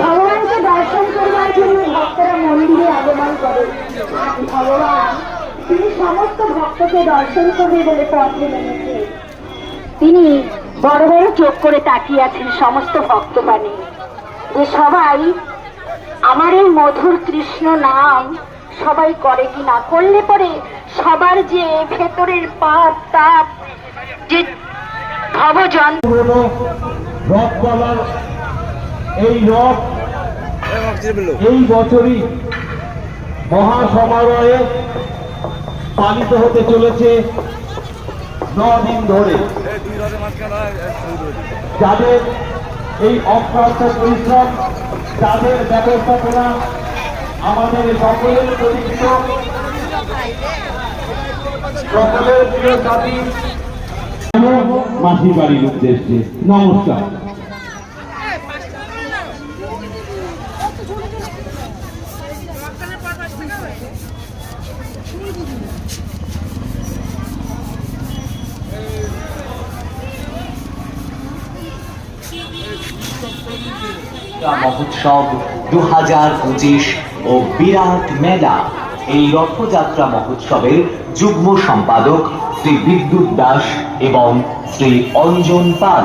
ভগবানকে দর্শন করবার জন্য ভক্তরা মন্দিরে আগমন করে। ভগবান, তিনি সমস্ত ভক্তকে দর্শন করবে বলে পথে তিনি বড় বড় চোখ করে তাকিয়ে আছেন সমস্ত ভক্তবাণী। যে সবাই, আমার এই মধুর কৃষ্ণ নাম সবাই করে কি না? করলে পরে সবার যে ভেতরের পাপ, তাপ যে ভবজন রথ বলার এই রথ এই বছরই মহাসমারোহে পালিত হতে চলেছে দিন ধরে। যাদের এই অক্লান্ত পরিশ্রম তাদের ব্যবস্থাপনা আমাদের সকলের পরিচিত সকলের প্রিয় সাথী মাসির বাড়ির উদ্দেশ্যে। নমস্কার। মহোৎসব দু হাজার পঁচিশ ও বিরাট মেলা। এই রথযাত্রা মহোৎসবের যুগ্ম সম্পাদক শ্রী বিদ্যুৎ দাস এবং শ্রী অঞ্জন পাল।